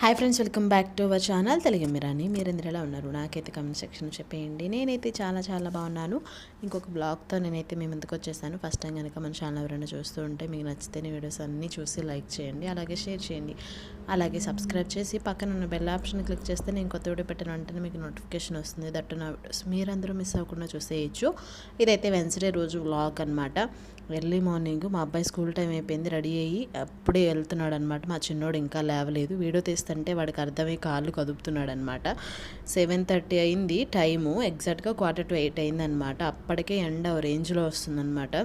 Hi friends welcome back to our channel Telugu మీరాని. మీరు ఎందుకు ఉన్నారు? నాకైతే కమెంట్ సెక్షన్ చెప్పేయండి. నేనైతే చాలా చాలా బాగున్నాను. ఇంకొక బ్లాగ్తో నేనైతే మీ ముందుకు వచ్చేసాను. ఫస్ట్ టైం కనుక మన ఛానల్ ఎవరైనా చూస్తూ ఉంటే మీకు నచ్చితే వీడియోస్ అన్నీ చూసి లైక్ చేయండి. అలాగే షేర్ చేయండి. అలాగే సబ్స్క్రైబ్ చేసి పక్కన ఉన్న బెల్ ఆప్షన్ క్లిక్ చేస్తే నేను కొత్త వీడియో పెట్టిన వెంటనే మీకు నోటిఫికేషన్ వస్తుంది. దట్టు నా వీడియోస్ మీరందరూ మిస్ అవ్వకుండా చూసేయచ్చు. ఇదైతే వెన్స్డే రోజు వ్లాగ్ అనమాట ఎర్లీ మార్నింగ్ మా అబ్బాయి స్కూల్ టైం అయిపోయింది రెడీ అయ్యి అప్పుడే వెళ్తున్నాడు అనమాట మా చిన్నోడు ఇంకా లేవలేదు. వీడియో తీస్తుంటే వాడికి అర్థమై కాళ్ళు కదుపుతున్నాడు అనమాట సెవెన్ థర్టీ అయింది టైము ఎగ్జాక్ట్గా క్వార్టర్ టు ఎయిట్ అయింది అనమాట అప్పటికే ఎండ రేంజ్లో వస్తుందన్నమాట.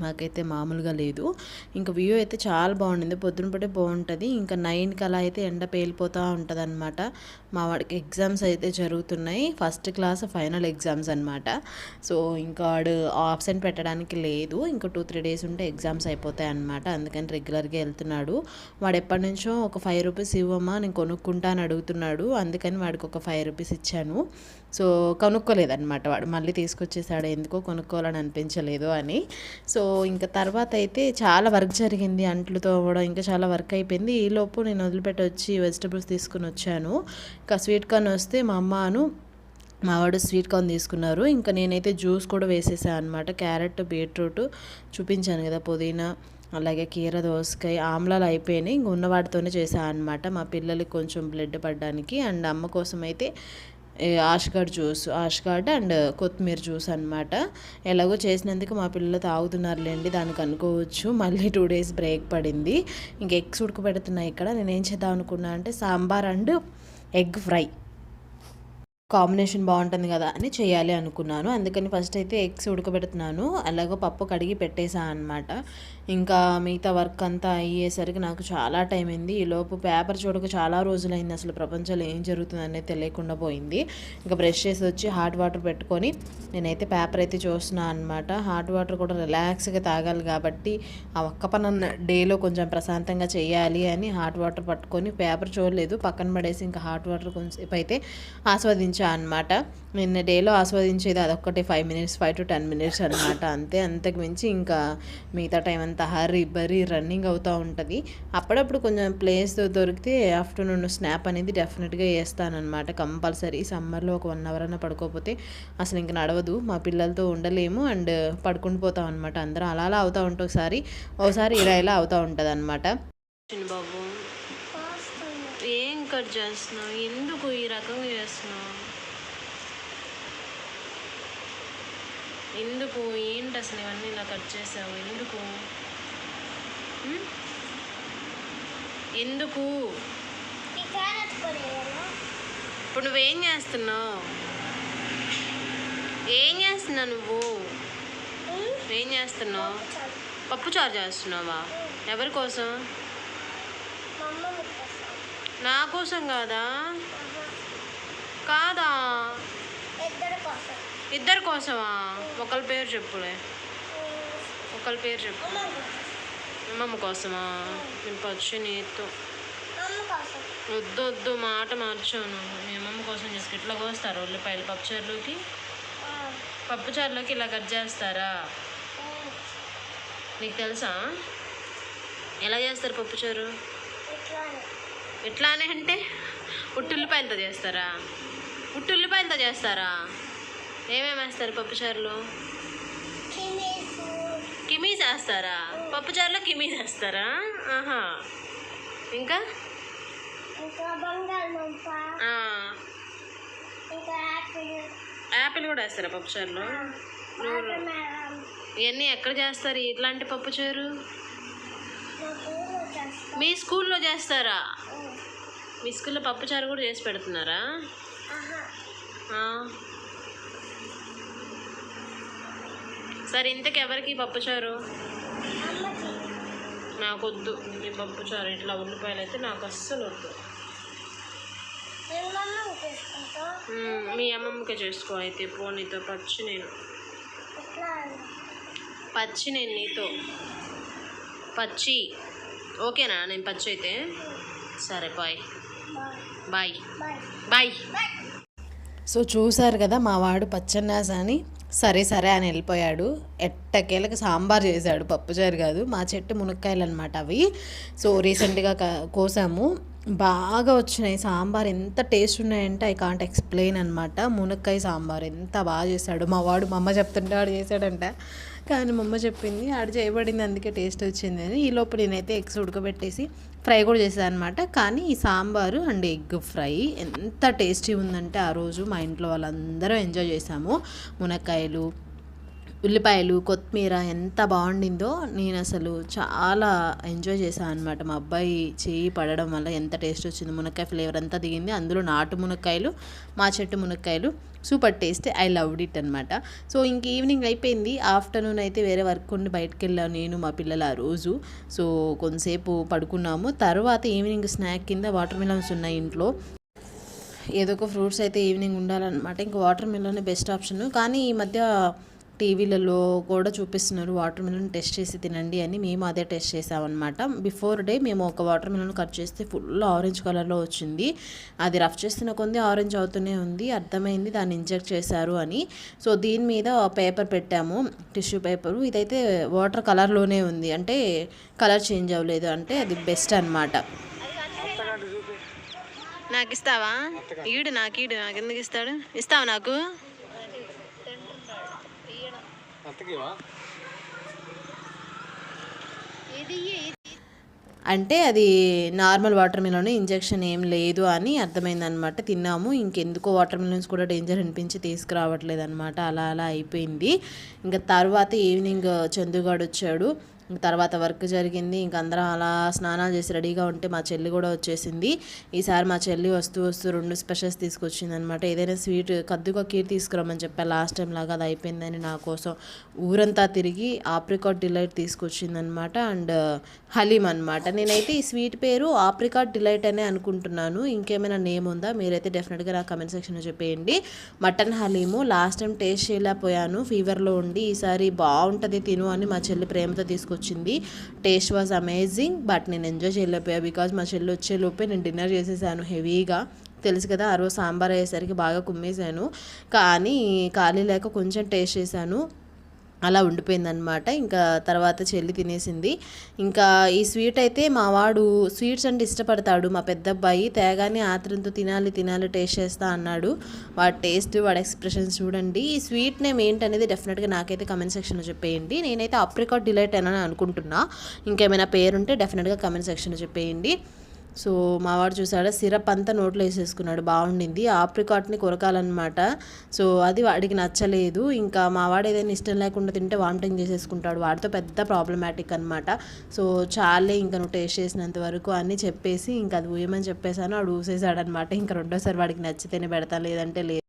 మాకైతే మామూలుగా లేదు. ఇంకా వ్యూ అయితే చాలా బాగుండింది. పొద్దున పూటే బాగుంటుంది. ఇంకా నైన్కి అలా అయితే ఎండ పేలిపోతూ ఉంటుంది అనమాట మా వాడికి ఎగ్జామ్స్ అయితే జరుగుతున్నాయి. ఫస్ట్ క్లాస్ ఫైనల్ ఎగ్జామ్స్ అనమాట సో ఇంకా వాడు ఆబ్సెంట్ పెట్టడానికి లేదు. ఇంకా టూ త్రీ డేస్ ఉంటే ఎగ్జామ్స్ అయిపోతాయి అనమాట అందుకని రెగ్యులర్గా వెళ్తున్నాడు. వాడు ఎప్పటి నుంచో ఒక ఫైవ్ రూపీస్ ఇవ్వమ్మా నేను కొనుక్కుంటా అని అడుగుతున్నాడు. అందుకని వాడికి ఒక ఫైవ్ రూపీస్ ఇచ్చాను. సో కొనుక్కోలేదన్నమాట వాడు. మళ్ళీ తీసుకొచ్చేసాడు. ఎందుకో కొనుక్కోవాలని అనిపించలేదు అని. సో ఇంకా తర్వాత అయితే చాలా వర్క్ జరిగింది అంట్లు తోమడం ఇంకా చాలా వర్క్ అయిపోయింది. ఈలోపు నేను వదిలిపెట్టి వచ్చి వెజిటబుల్స్ తీసుకుని వచ్చాను. ఇంకా స్వీట్ కార్న్ వస్తే మా అమ్మను మావాడు స్వీట్ కార్న్ తీసుకున్నారు. ఇంకా నేనైతే జ్యూస్ కూడా వేసేసాను అనమాట క్యారెట్ బీట్రూట్ చూపించాను కదా పుదీనా అలాగే కీర దోసకాయ ఆమ్లాలు అయిపోయినాయి. ఇంక ఉన్నవాటితోనే చేశాను అనమాట మా పిల్లలకి కొంచెం బ్లడ్ పడడానికి. అండ్ అమ్మ కోసం అయితే ash gourd juice ash gourd and కొత్తిమీర జ్యూస్ అనమాట ఎలాగో చేసినందుకు మా పిల్లలు తాగుతున్నారులేండి దానికి అనుకోవచ్చు. మళ్ళీ టూ డేస్ బ్రేక్ పడింది. ఇంక ఎగ్స్ ఉడకబెడుతున్నాయి ఇక్కడ. నేను ఏం చేద్దాం అనుకున్నా అంటే sambar and egg fry. Combination బాగుంటుంది కదా అని చేయాలి అనుకున్నాను. అందుకని ఫస్ట్ అయితే ఎగ్స్ ఉడకబెడుతున్నాను. అలాగో పప్పు కడిగి పెట్టేసా అనమాట ఇంకా మిగతా వర్క్ అంతా అయ్యేసరికి నాకు చాలా టైం అయింది. ఈలోపు పేపర్ చూడక చాలా రోజులైంది. అసలు ప్రపంచంలో ఏం జరుగుతుంది అనేది తెలియకుండా పోయింది. ఇంకా బ్రష్ చేసి వచ్చి హాట్ వాటర్ పెట్టుకొని నేనైతే పేపర్ అయితే చూస్తున్నాను అనమాట హాట్ వాటర్ కూడా రిలాక్స్గా తాగాలి కాబట్టి ఆ ఒక్క పని డేలో కొంచెం ప్రశాంతంగా చేయాలి అని హాట్ వాటర్ పట్టుకొని పేపర్ చూడలేదు. పక్కన పడేసి ఇంకా హాట్ వాటర్ కొంచెంసేపు అయితే ఆస్వాదించాను అనమాట నిన్న డేలో ఆస్వాదించేది అదొక్కటి five minutes five to ten minutes అనమాట అంతే అంతకు మించి ఇంకా మిగతా టైం అంతా హర్రీ బర్రీ రన్నింగ్ అవుతూ ఉంటుంది. అప్పుడప్పుడు కొంచెం ప్లేస్ దొరికితే ఆఫ్టర్నూన్ స్నాప్ అనేది డెఫినెట్గా వేస్తానమాట కంపల్సరీ సమ్మర్లో ఒక వన్ అవర్ అన్న పడుకోకపోతే అసలు ఇంక నడవదు. మా పిల్లలతో ఉండలేము అండ్ పడుకుని పోతాం అనమాట అందరం అలా అలా అవుతూ ఉంటాం ఒకసారి ఒకసారి ఇలా ఇలా అవుతూ ఉంటుంది అనమాట బాబు ఏం కట్ చేస్తున్నావు? ఎందుకు ఈ రకంగా చేస్తున్నావు? ఎందుకు? ఏంటి అసలు ఇవన్నీ ఇలా కట్ చేసావు? ఎందుకు? ఎందుకు? ఇప్పుడు నువ్వేం చేస్తున్నావు? ఏం చేస్తున్నావు నువ్వు? ఏం చేస్తున్నావు? పప్పు చారు చేస్తున్నావా? ఎవరి కోసం? నా కోసం కాదా? కాదా? ఇద్దరు కోసమా? ఒకళ్ళ పేరు చెప్పులే. ఒకళ్ళ పేరు చెప్పు. అమ్మమ్మ కోసమా? నేను పచ్చి నీతో. వద్దు వద్దు మాట మార్చాను. మీ అమ్మమ్మ కోసం చేసుకు ఇట్లా కోస్తారు. ఉల్లిపాయలు పప్పుచారులోకి పప్పుచారులోకి ఇలా కట్ చేస్తారా? నీకు తెలుసా? ఎలా చేస్తారు పప్పుచారు ఎట్లానే అంటే ఉట్టుల్లిపాయలతో చేస్తారా? ఉట్టుల్లిపాయలతో చేస్తారా? ఏమేమి వేస్తారు పప్పుచారులో కిమీస్ వేస్తారా పప్పుచారులో కిమీస్ వేస్తారా ఆహా. ఇంకా? యాపిల్. కూడా వేస్తారా పప్పుచారులో ఇవన్నీ ఎక్కడ చేస్తారు ఇట్లాంటి పప్పుచారు మీ స్కూల్లో చేస్తారా? మీ స్కూల్లో పప్పుచారు కూడా చేసి పెడుతున్నారా ఆ. సరే ఇంతకు ఎవరికి పప్పుచారు నాకు వద్దు ఈ పప్పుచారు ఇట్లా ఉల్లిపాయలు అయితే నాకు అస్సలు వద్దు మీ అమ్మమ్మకే చేసుకో అయితే పో నీతో పచ్చి నేను. పచ్చి నేను నీతో. పచ్చి. ఓకేనా? నేను పచ్చి అయితే? సరే బాయ్. బాయ్. బాయ్. సో చూసారు కదా మా వాడు పచ్చన్నాస అని సరే సరే అని వెళ్ళిపోయాడు. ఎట్టకేలకు సాంబార్ చేశాడు. పప్పుచారు కాదు. మా చెట్టు మునక్కాయలు అనమాట అవి. సో రీసెంట్గా కోసాము. బాగా వచ్చినాయి. సాంబార్ ఎంత టేస్ట్ ఉన్నాయంటే ఐ కాంట్ ఎక్స్ప్లెయిన్ అనమాట మునక్కాయ సాంబార్ ఎంత బాగా చేశాడు. మా వాడు మా అమ్మ చెప్తుంటే ఆడు చేశాడంట. కానీ మా అమ్మ చెప్పింది ఆడు చేయబడింది అందుకే టేస్ట్ వచ్చింది అని. ఈ లోపు నేనైతే ఎగ్స్ ఉడకబెట్టేసి ఫ్రై కూడా చేశాను అనమాట కానీ ఈ సాంబారు అండ్ ఎగ్ ఫ్రై ఎంత టేస్టీ ఉందంటే ఆ రోజు మా ఇంట్లో వాళ్ళందరూ ఎంజాయ్ చేశాము. మునక్కాయలు ఉల్లిపాయలు కొత్తిమీర ఎంత బాగుండిందో నేను అసలు చాలా ఎంజాయ్ చేశాను అనమాట మా అబ్బాయి చేయి పడడం వల్ల ఎంత టేస్ట్ వచ్చింది మునక్కాయ ఫ్లేవర్ అంతా దిగింది. అందులో నాటు మునక్కాయలు మా చెట్టు మునక్కాయలు super taste I loved it అనమాట సో ఇంక ఈవినింగ్ అయిపోయింది. ఆఫ్టర్నూన్ అయితే వేరే వర్క్ ఉండి బయటకు వెళ్ళాను నేను మా పిల్లలు ఆ రోజు. సో కొంతసేపు పడుకున్నాము. తర్వాత ఈవినింగ్ స్నాక్ కింద వాటర్ మిలన్స్ ఉన్నాయి ఇంట్లో. ఏదో ఒక ఫ్రూట్స్ అయితే ఈవినింగ్ ఉండాలన్నమాట. ఇంకా వాటర్ మిలన్ బెస్ట్ ఆప్షన్. కానీ ఈ మధ్య టీవీలలో కూడా చూపిస్తున్నారు వాటర్ మిలన్ టెస్ట్ చేసి తినండి అని. మేము అదే టెస్ట్ చేసామన్నమాట. బిఫోర్ డే మేము ఒక వాటర్ మిలన్ కట్ చేస్తే ఫుల్ ఆరెంజ్ కలర్లో వచ్చింది. అది రఫ్ చేస్తున్న కొంది ఆరెంజ్ అవుతూనే ఉంది. అర్థమైంది దాన్ని ఇంజెక్ట్ చేశారు అని. సో దీని మీద పేపర్ పెట్టాము టిష్యూ పేపరు. ఇదైతే వాటర్ కలర్లోనే ఉంది. అంటే కలర్ చేంజ్ అవ్వలేదు. అంటే అది బెస్ట్ అనమాట నాకు ఇస్తావా ఈడు నాకు ఈడు నాకు ఎందుకు ఇస్తాడు ఇస్తావా నాకు? అంటే అది నార్మల్ వాటర్ మిలన్ ఇంజెక్షన్ ఏం లేదు అని అర్థమైందనమాట తిన్నాము ఇంకెందుకో వాటర్ మిలన్స్ కూడా డేంజర్ అనిపించి తీసుకురావట్లేదు అనమాట అలా అలా అయిపోయింది. ఇంకా తర్వాత ఈవినింగ్ చందుగాడు వచ్చాడు. తర్వాత వర్క్ జరిగింది. ఇంక అందరం అలా స్నానాలు చేసి రెడీగా ఉంటే మా చెల్లి కూడా వచ్చేసింది. ఈసారి మా చెల్లి వస్తూ వస్తూ రెండు స్పెషల్స్ తీసుకొచ్చింది అనమాట ఏదైనా స్వీట్ కద్దుగా కీర్ తీసుకురామని చెప్పా. లాస్ట్ టైం లాగా అది అయిపోయిందని నా కోసం ఊరంతా తిరిగి ఆప్రికాట్ డిలైట్ తీసుకొచ్చింది అనమాట అండ్ హలీం అనమాట. నేనైతే ఈ స్వీట్ పేరు ఆప్రికాట్ డిలైట్ అనే అనుకుంటున్నాను. ఇంకేమైనా నేమ్ ఉందా? మీరైతే డెఫినెట్గా నా కమెంట్ సెక్షన్లో చెప్పేయండి. Mutton haleem. Last time taste చేయలేకపోయాను. ఫీవర్లో ఉండి ఈసారి బాగుంటుంది తిను అని మా చెల్లి ప్రేమతో తీసుకొచ్చి వచ్చింది. టేస్ట్ వాజ్ అమేజింగ్ బట్ నేను ఎంజాయ్ చేయలేకపోయా బికాజ్ మా చెల్లి వచ్చేలోపే నేను డిన్నర్ చేసేసాను హెవీగా. తెలుసు కదా ఆ రోజు సాంబార్ అయ్యేసరికి బాగా కుమ్మేశాను. కానీ ఖాళీ లేక కొంచెం టేస్ట్ చేశాను. అలా ఉండిపోయిందనమాట ఇంకా తర్వాత చెల్లి తినేసింది. ఇంకా ఈ స్వీట్ అయితే మా వాడు స్వీట్స్ అంటే ఇష్టపడతాడు. మా పెద్ద అబ్బాయి తేగానే ఆత్రంతో తినాలి తినాలి టేస్ట్ చేస్తా అన్నాడు. వాడి టేస్ట్ వాడి ఎక్స్ప్రెషన్స్ చూడండి. ఈ స్వీట్ నేమ్ ఏంటనేది డెఫినెట్గా నాకైతే కమెంట్ సెక్షన్లో చెప్పేయండి. నేనైతే అప్రికాట్ డిలైట్ అని అనుకుంటున్నా. ఇంకేమైనా పేరుంటే డెఫినెట్గా కమెంట్ సెక్షన్లో చెప్పేయండి. సో మావాడు చూసాడా? సిరప్ అంతా నోట్లో వేసేసుకున్నాడు. బాగుండింది. ఆప్రికాట్ని కొరకాలన్నమాట. సో అది వాడికి నచ్చలేదు. ఇంకా మావాడు ఏదైనా ఇష్టం లేకుండా తింటే వామిటింగ్ చేసేసుకుంటాడు. వాడితో పెద్ద ప్రాబ్లమాటిక్ అనమాట సో చాలే ఇంకా నువ్వు టేస్ట్ చేసినంత వరకు అని చెప్పేసి ఇంకా అది ఊయమని చెప్పేశాను వాడు ఊసేసాడనమాట ఇంకా రెండోసారి వాడికి నచ్చితేనే పెడతాను లేదంటే లేదు.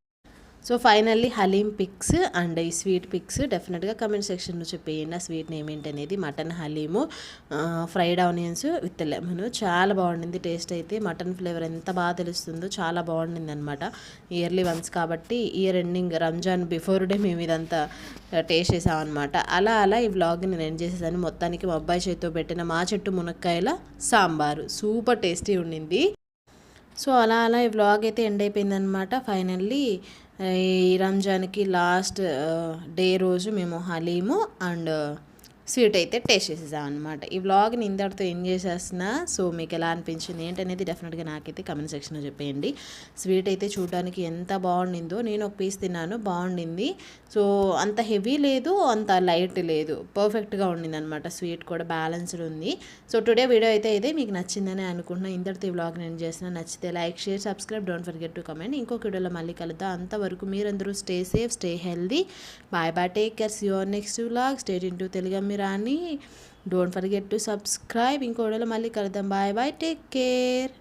So finally haleem pics and ఈ స్వీట్ పిక్స్ డెఫినెట్గా కమెంట్ సెక్షన్లో చెప్పేయండి. ఆ స్వీట్ నేమ్ ఏంటనేది? Mutton haleem fried onions with lemon చాలా బాగుండింది. టేస్ట్ అయితే మటన్ ఫ్లేవర్ ఎంత బాగా తెలుస్తుందో చాలా బాగుండింది అనమాట ఇయర్లీ వన్స్ కాబట్టి year ending Ramzan before day మేము ఇదంతా టేస్ట్ చేసామన్నమాట. అలా అలా ఈ వ్లాగ్ని నేను ఎండ్ చేసేసాను. మొత్తానికి మా అబ్బాయి చేతితో పెట్టిన మా చెట్టు మునక్కాయల సాంబారు. సూపర్ టేస్టీ ఉండింది. సో అలా అలా ఈ వ్లాగ్ అయితే ఎండ్ అయిపోయిందనమాట ఫైనల్లీ ఈ రంజాన్కి లాస్ట్ డే రోజు మేము హలీము అండ్ స్వీట్ అయితే టేస్ట్ చేసేసాం అనమాట ఈ వ్లాగ్ని ఇంతటితో ఏం చేసేస్తున్నా. సో మీకు ఎలా అనిపించింది ఏంటనేది డెఫినెట్గా నాకైతే కమెంట్ సెక్షన్లో చెప్పేయండి. స్వీట్ అయితే చూడడానికి ఎంత బాగుండిందో నేను ఒక పీస్ తిన్నాను బాగుండింది. సో అంత హెవీ లేదు అంత లైట్ లేదు. పర్ఫెక్ట్గా ఉండింది అనమాట స్వీట్ కూడా బ్యాలెన్స్డ్ ఉంది. సో టుడే వీడియో అయితే ఇదే. మీకు నచ్చిందని అనుకుంటున్నాను ఇంతటితో ఈ వ్లాగ్ నేను చేసిన నచ్చితే like share subscribe don't forget to comment ఇంకొక వీడియోలో మళ్ళీ కలుద్దాం. అంతవరకు మీరందరూ stay safe stay healthy bye bye take cares your next vlog state into Telugu మీరు రాని. డోంట్ ఫర్గెట్ టు సబ్స్క్రైబ్ ఇంకో మళ్ళీ కలుద్దాం. Bye bye take care